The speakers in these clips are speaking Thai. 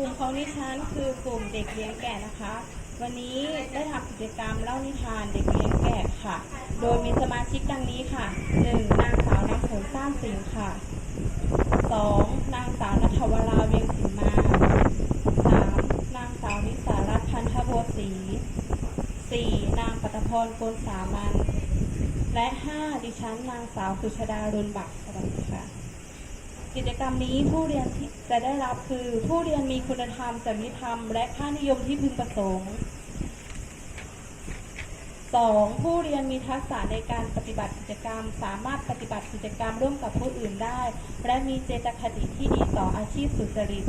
ลุ่มของดิฉันคือกลุ่มเด็กเลี้ยงแกะนะคะ วันนี้ได้ทำกิจกรรมเล่านิทานเด็กเลี้ยงแกะค่ะ โดยมีสมาชิกดังนี้ค่ะ 1. นางสาวน้ำฝนสร้างสิงค่ะ 2. นางสาวนัทวราเวียงสินมา 3. นางสาวนิสารัตน์พันธโบวศรี 4. นางปัตภพรโกนสามัญและ 5. ดิฉันนางสาวสุชดารุนบักสวัสดี กิจกรรมนี้ผู้เรียนจะได้รับคือ ผู้เรียนมีคุณธรรมจริยธรรม และค่านิยมที่พึงประสงค์ 2. ผู้เรียนมีทักษะในการปฏิบัติกิจกรรม สามารถปฏิบัติกิจกรรมร่วมกับผู้อื่นได้ และมีเจตคติที่ดีต่ออาชีพสุจริต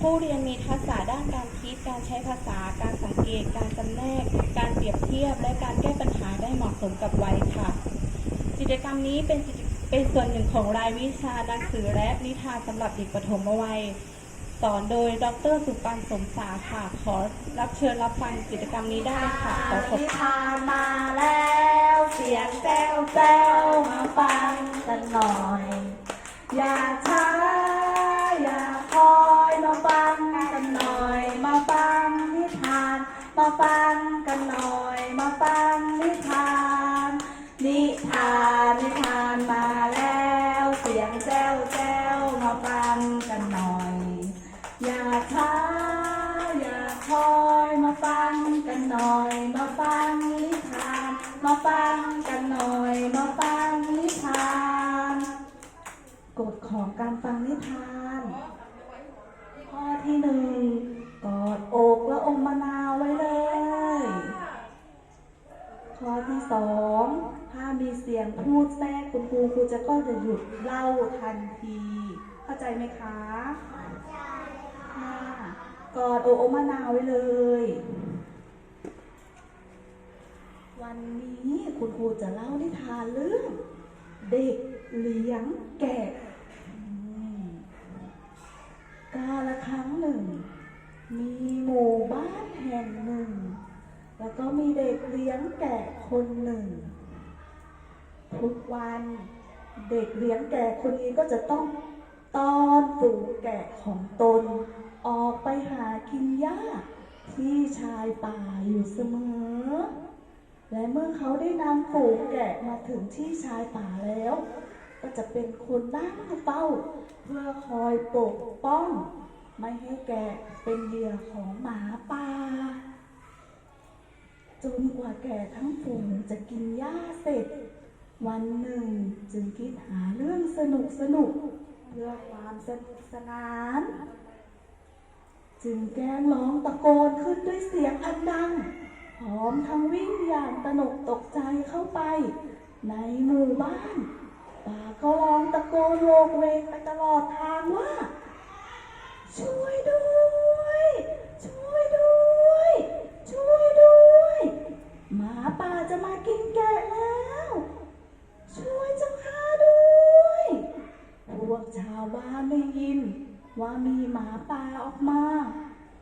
ผู้เรียนมีทักษะด้านการคิด การใช้ภาษา การสังเกต การจำแนก การเปรียบเทียบ และการแก้ปัญหาได้เหมาะสมกับวัยค่ะ กิจกรรมนี้เป็นกิจ เป็นส่วนหนึ่งของรายวิชาหนังสือและนิทานสำหรับเด็กปฐมวัย สอนโดยดรสุปันสมสาค่ะ ขอรับเชิญรับฟังกิจกรรมนี้ได้ค่ะ ขอขอบนิทานมาแล้วเสียงแจ้วแจ้วมาฟังกันหน่อย อย่าช้าอย่าคอยมาฟังกันหน่อย มาฟังนิทานมาฟัง กฎของการฟังนิทาน ข้อที่หนึ่งกอดอกและอมมะนาวไว้เลย ข้อที่สองถ้ามีเสียงพูดแทรกคุณครูครูจะก็จะหยุดเล่าทันที เข้าใจไหมคะค่ะกอดอโอมะนาวไว้เลย วันนี้คุณครูจะเล่านิทานเรื่องเด็กเลี้ยงแกะ ก็มีเด็กเลี้ยงแกะคนหนึ่ง ทุกวันเด็กเลี้ยงแกะคนนี้ก็จะต้องต้อนฝูงแกะของตน ออกไปหากินหญ้าที่ชายป่าอยู่เสมอ และเมื่อเขาได้นำฝูงแกะมาถึงที่ชายป่าแล้ว ก็จะเป็นคนนั่งเฝ้า เพื่อคอยปกป้อง ไม่ให้แกะเป็นเหยื่อของหมาป่า จนกว่าแก่ทั้งฝูงจะกินหญ้าเสร็จ วันหนึ่งจึงคิดหาเรื่องสนุกสนุกเพื่อความสนุกสนาน จึงแกล้งร้องตะโกนขึ้นด้วยเสียงอันดังพร้อมทั้งวิ่งอย่างตนกตกใจเข้าไป ในหมู่บ้านป่าก็ร้องตะโกนโวกเวกไปตลอดทางว่า ช่วยด้วย ช่วยด้วย ช่วยด้วย หมาป่าจะมากินแกะแล้ว ช่วยจ้าข้าด้วย พวกชาวบ้านได้ยิน ว่ามีหมาป่าออกมา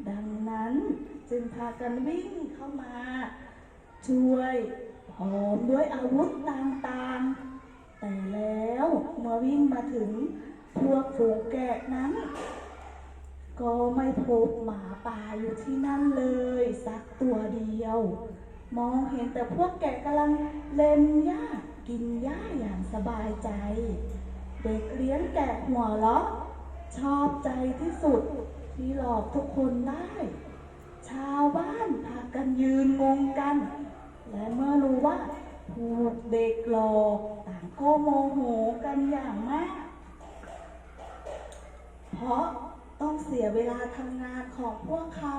ดังนั้นจึงพากันวิ่งเข้ามา ช่วยพร้อมด้วยอาวุธต่างๆ แต่แล้วเมื่อวิ่งมาถึงพวกฝูงแกะนั้น ก็ไม่พบหมาป่าอยู่ที่นั่นเลย สักตัวเดียว มองเห็นแต่พวกแกะกำลังเล่นหญ้ากินหญ้าอย่างสบายใจ เด็กเลี้ยงแกะหัวเราะชอบใจที่สุดที่หลอกทุกคนได้ ชาวบ้านพากันยืนงงกัน และเมื่อรู้ว่าถูกเด็กหลอกต่างก็โมโหกันอย่างมาก เพราะต้องเสียเวลาทำงานของพวกเขา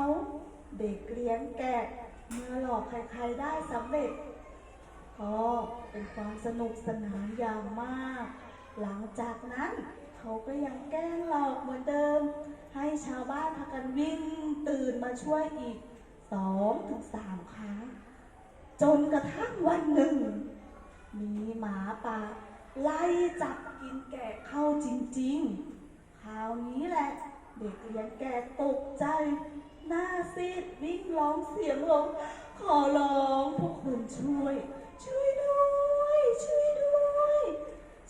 เด็กเลี้ยงแกะ เมื่อหลอกใครๆได้สำเร็จ ก็เป็นความสนุกสนานอย่างมาก หลังจากนั้นเขาก็ยังแกล้งหลอกเหมือนเดิม ให้ชาวบ้านพากันวิ่งตื่นมาช่วยอีกสองถึงสามครั้ง จนกระทั่งวันหนึ่ง มีหมาป่าไล่จับกินแกะเข้าจริงๆ คราวนี้แหละ เด็กเลี้ยงแกะตกใจ หน้าซีดวิ่งร้องเสียงร้องขอร้องพวกคุณช่วย ช่วยด้วย ช่วยด้วย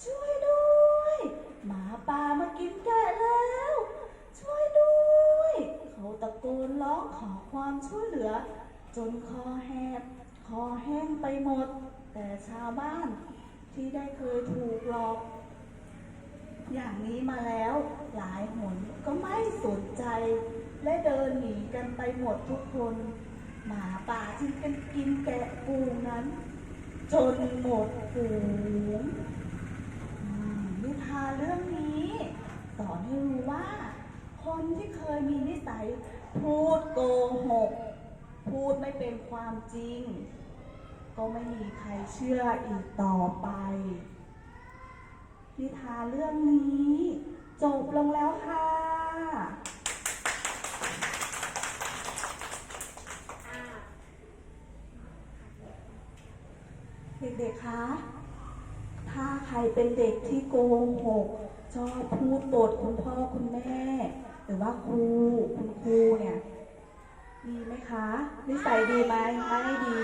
ช่วยด้วย หมาป่ามากินแกะแล้ว ช่วยด้วย เขาตะโกนร้องขอความช่วยเหลือ จนคอแหบคอแห้งไปหมด แต่ชาวบ้านที่ได้เคยถูกหลอก อย่างนี้มาแล้วหลายหนก็ไม่สนใจ และเดินหนีกันไปหมดทุกคน หมาป่าที่กันกินแกะปูนั้น จนหมดฝูงนิทานเรื่องนี้ สอนให้รู้ว่า คนที่เคยมีนิสัย พูดโกหก พูดไม่เป็นความจริง ก็ไม่มีใครเชื่ออีกต่อไป นิทานเรื่องนี้ จบลงแล้วค่ะ เด็กๆคะ ถ้าใครเป็นเด็กที่โกหกชอบพูดโดดคุณพ่อคุณแม่ หรือว่าครูคุณครูเนี่ยดีไหมคะ นิสัยดีไหมไม่ดี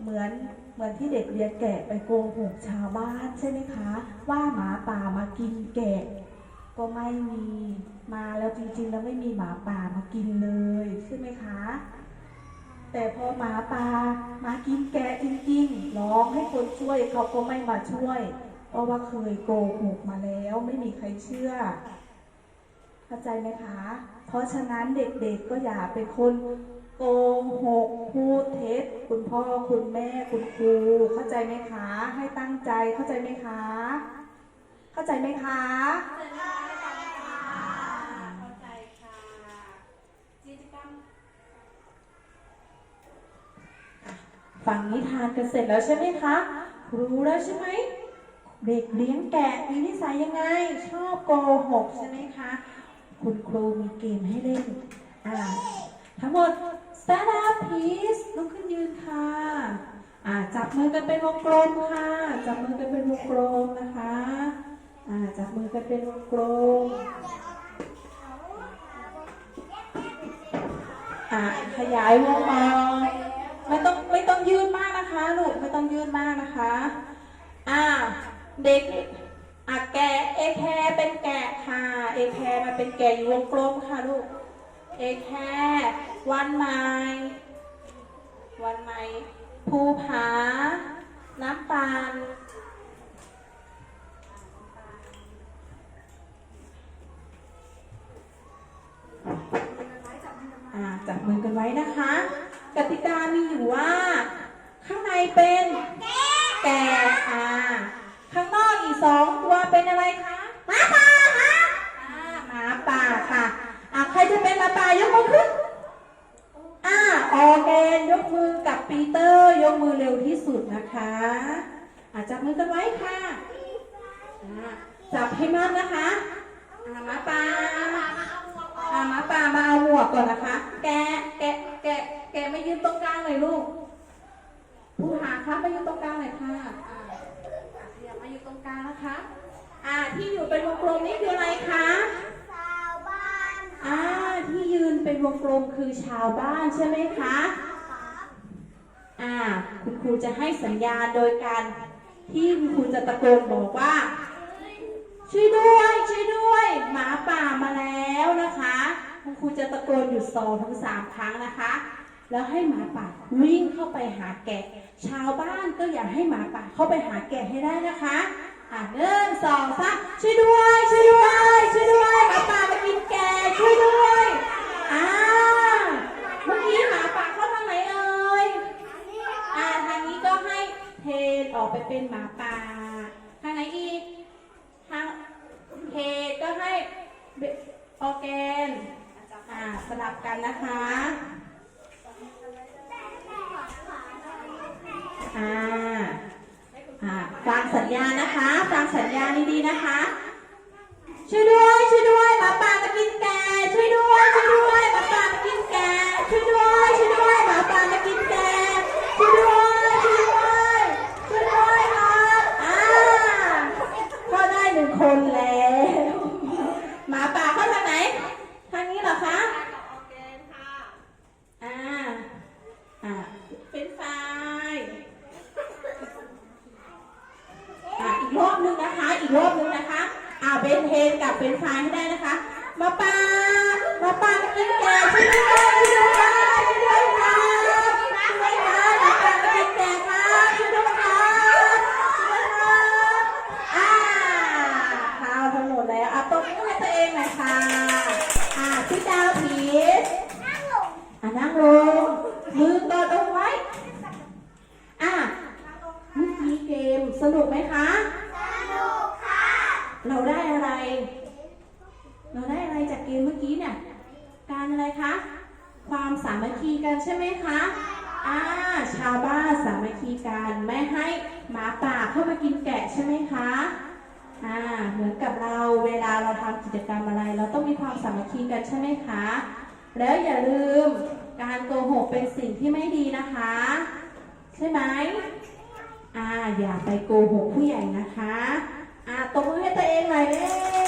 เหมือนเหมือนที่เด็กเลี้ยงแกะไปโกหกชาวบ้านใช่ไหมคะ ว่าหมาป่ามากินแกะ ก็ไม่มีมาแล้วจริงๆ แล้วไม่มีหมาป่ามากินเลยใช่ไหมคะ แต่พอหมาป่ามากินแกะ องให้คนช่วยเขาก็ไม่มาช่วย เพราะว่าเคยโกหกมาแล้วไม่มีใครเชื่อเข้าใจไหมคะ เพราะฉะนั้นเด็กๆก็อย่าเป็นคนโกหกพูดเท็จคุณพ่อคุณแม่คุณครูเข้าใจไหมคะ ให้ตั้งใจเข้าใจไหมคะ เข้าใจไหมคะ เข้าใจค่ะกิจกรรม ฟังนิทานกันเสร็จแล้วใช่ไหมคะ รู้แล้วใช่ไหม เด็กเลี้ยงแกะมีนิสัยยังไง ชอบโกหกใช่ไหมคะ คุณครูมีเกมให้เล่น อ่า ทั้งหมด stand up please ลุกขึ้นยืนค่ะ อ่า จับมือกันเป็นวงกลมค่ะ จับมือกันเป็นวงกลมนะคะ อ่า จับมือกันเป็นวงกลมอ่าขยายวงมองไม่ ต้องยืดมากนะคะลูกไม่ต้องยืดมากนะคะ อ่า เด็กอะแกะเอแคร์เป็นแกะค่ะเอแคร์มาเป็นแกะอยู่วงกลมค่ะลูกเอแคร์วันไม้วันไม้ภูผา น้ำตาลอ่าจับมือกันไว้นะคะ กติกามีอยู่ว่า ข้างในเป็นแกะอ่าข้างนอกอีกสองตัวเป็นอะไรคะหมาป่าค่ะอ่าหมาป่าค่ะอ่าใครจะเป็นหมาป่ายกมือขึ้นอ่าออร์แกนยกมือกับปีเตอร์ ยกมือเร็วที่สุดนะคะ อาจับมือกันไว้ค่ะอ่าจับให้มั่นนะคะอ่าหมาป่า อามาป่ามาเอาหมวกก่อนนะคะ แกะแกะแกะแกะไม่ยืนตรงกลางเลยลูก ผู้หาคะไมายืนตรงกลางเลยค่ะอ่าอยับมาอยู่ตรงกลางนะคะ อ่าที่อยู่เป็นวงกลมนี่คืออะไรคะชาวบ้านอ่าที่ยืนเป็นวงกลมคือชาวบ้านใช่ไหมคะอ่าคุณครูจะให้สัญญาณโดยการที่คุณครูจะตะโกนบอกว่า ช่วยด้วยช่วยด้วย หมาป่ามาแล้วนะคะคุณครูจะตะโกนอยู่สองถึงสามครั้งนะคะ แล้วให้หมาป่าวิ่งเข้าไปหาแกะ ชาวบ้านก็อยากให้หมาป่าเข้าไปหาแกะให้ได้นะคะอ่าหนึ่งสองสามช่วยด้วยช่วยด้วยช่วยด้วยหมาป่ามากินแกะช่วยด้วยอ่าเมื่อกี้หมาป่าเข้าทางไหนเอ่ยอ่าทางนี้ก็ให้เทนออกไปเป็นหมาป่าทางไหนอีก ทางเพจ ก็ให้ออแกนอ่าสลับกันนะคะอ่าอ่าฟังสัญญาณนะคะฟังสัญญาณดีๆนะคะ ช่วยด้วย ช่วยด้วยหมาป่ามากินแกช่วยด้วย ช่วยด้วยหมาป่ามากินแกช่วยด้วย ช่วยด้วยหมาป่ามากินแกะช่วยด้วย ช่วยด้วย ช่วยด้วยครับอ่า ก็ได้หนึ่งคนแล้วหมาป่าเข้าทางไหน ทางนี้เหรอคะ อ่า อ่า เป็นไฟล์อ่า อีกรอบหนึงนะคะ อีกรอบหนึงนะคะ อ่า เบนเฮนกับเป็นไฟายให้ได้นะคะมาปามาปากินแกช่วยด้วยช่วยด้วยช่วยด้ช่วยด้วยค่ะหมาป่ามากินแกะค่ะช่วยด้วยค่ะ ม สนุกไหมคะ สนุกค่ะ เราได้อะไร เราได้อะไรจากเกมเมื่อกี้เนี่ย การอะไรคะ ความสามัคคีกันใช่ไหมคะ อ่า ชาวบ้านสามัคคีกันไม่ให้หมาป่าเข้ามากินแกะใช่ไหมคะ อ่า เหมือน กับเรา เวลาเราทำกิจกรรมอะไร เราต้องมีความสามัคคีกันใช่ไหมคะ แล้วอย่าลืมการโกหกเป็นสิ่งที่ไม่ดีนะคะ ใช่ไหมอ่าอย่าไปโกหกผู้ใหญ่นะคะอ่าตบมือให้ตัวเองหน่อยเร็